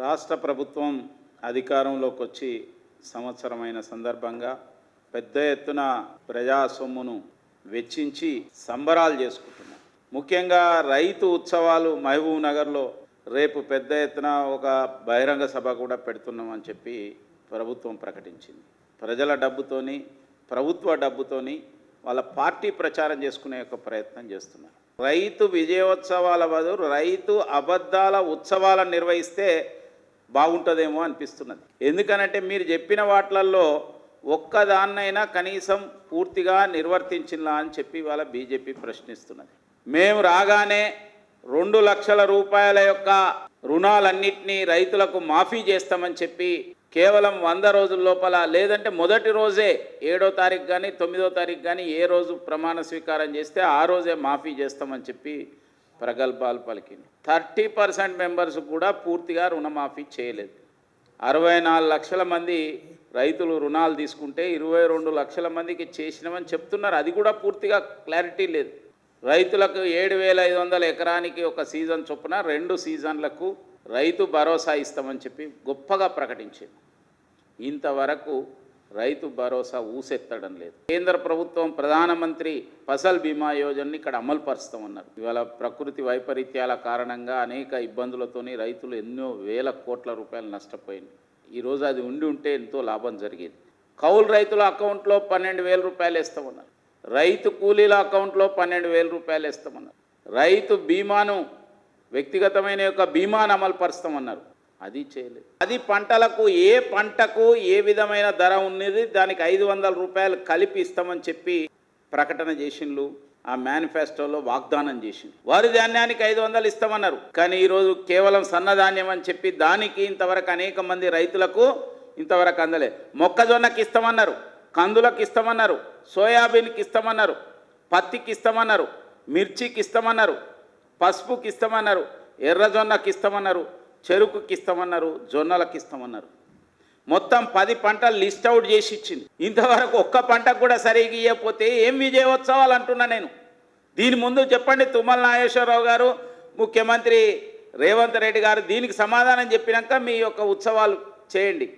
రాష్ట్ర ప్రభుత్వం అధికారంలోకి వచ్చి సంవత్సరమైన సందర్భంగా పెద్ద ఎత్తున ప్రజా సొమ్మును వెచ్చించి సంబరాలు చేసుకుంటున్నాం. ముఖ్యంగా రైతు ఉత్సవాలు మహబూబ్ నగర్లో రేపు పెద్ద ఎత్తున ఒక బహిరంగ సభ కూడా పెడుతున్నామని చెప్పి ప్రభుత్వం ప్రకటించింది. ప్రజల డబ్బుతోని ప్రభుత్వ డబ్బుతోని వాళ్ళ పార్టీ ప్రచారం చేసుకునే యొక్క ప్రయత్నం చేస్తున్నారు. రైతు విజయోత్సవాల బదులు రైతు అబద్ధాల ఉత్సవాలను నిర్వహిస్తే బాగుంటుందేమో అనిపిస్తున్నది. ఎందుకనంటే మీరు చెప్పిన వాటిలలో ఒక్కదాన్నైనా కనీసం పూర్తిగా నిర్వర్తించినా అని చెప్పి వాళ్ళ బీజేపీ ప్రశ్నిస్తున్నది. మేము రాగానే రెండు లక్షల రూపాయల యొక్క రుణాలన్నింటినీ రైతులకు మాఫీ చేస్తామని చెప్పి కేవలం వంద రోజుల లోపల లేదంటే మొదటి రోజే ఏడో తారీఖు కానీ తొమ్మిదో తారీఖు కానీ ఏ రోజు ప్రమాణ స్వీకారం చేస్తే ఆ రోజే మాఫీ చేస్తామని చెప్పి ప్రగల్భాలు పలికింది. థర్టీ పర్సెంట్ మెంబర్స్ కూడా పూర్తిగా రుణమాఫీ చేయలేదు. అరవై నాలుగు లక్షల మంది రైతులు రుణాలు తీసుకుంటే ఇరవై రెండు లక్షల మందికి చేసినామని చెప్తున్నారు. అది కూడా పూర్తిగా క్లారిటీ లేదు. రైతులకు ఏడు వేల ఐదు వందల ఎకరానికి ఒక సీజన్ చొప్పున రెండు సీజన్లకు రైతు భరోసా ఇస్తామని చెప్పి గొప్పగా ప్రకటించింది ఇంతవరకు రైతు భరోసా ఊసెత్తడం లేదు. కేంద్ర ప్రభుత్వం ప్రధానమంత్రి ఫసల్ బీమా యోజనని ఇక్కడ అమలు పరుస్తామన్నారు. ఇవాళ ప్రకృతి వైపరీత్యాల కారణంగా అనేక ఇబ్బందులతోని రైతులు ఎన్నో వేల కోట్ల రూపాయలు నష్టపోయింది ఈరోజు అది ఉండి ఉంటే ఎంతో లాభం జరిగేది. కౌలు రైతుల అకౌంట్లో పన్నెండు వేల రూపాయలు వేస్తామన్నారు. రైతు కూలీల అకౌంట్లో పన్నెండు వేల రూపాయలు వేస్తామన్నారు. రైతు బీమాను వ్యక్తిగతమైన యొక్క బీమాను అమలు పరుస్తామన్నారు. అది చేయలేదు. అది పంటలకు ఏ పంటకు ఏ విధమైన ధర ఉన్నది దానికి ఐదు వందల రూపాయలు కలిపి ఇస్తామని చెప్పి ప్రకటన చేసిండ్లు. ఆ మేనిఫెస్టోలో వాగ్దానం చేసింది వారి ధాన్యానికి ఐదు వందలు ఇస్తామన్నారు. కానీ ఈరోజు కేవలం సన్నధాన్యం అని చెప్పి దానికి ఇంతవరకు అనేక మంది రైతులకు ఇంతవరకు అందలే మొక్కజొన్నకి ఇస్తామన్నారు కందులకు ఇస్తామన్నారు సోయాబీన్కి ఇస్తామన్నారు పత్తికి ఇస్తామన్నారు మిర్చికి ఇస్తామన్నారు పసుపుకి ఇస్తామన్నారు ఎర్రజొన్నకి ఇస్తామన్నారు చెరుకుకి ఇస్తామన్నారు జొన్నలకు ఇస్తామన్నారు మొత్తం పది పంటలు లిస్ట్ అవుట్ చేసి ఇచ్చింది. ఇంతవరకు ఒక్క పంటకు కూడా సరిగ్గా ఇవ్వకపోతే ఏం విజయోత్సవాలు అంటున్నా నేను. దీని ముందు చెప్పండి తుమ్మల నాగేశ్వరరావు గారు ముఖ్యమంత్రి రేవంత్ రెడ్డి గారు దీనికి సమాధానం చెప్పినాక మీ యొక్క ఉత్సవాలు చేయండి.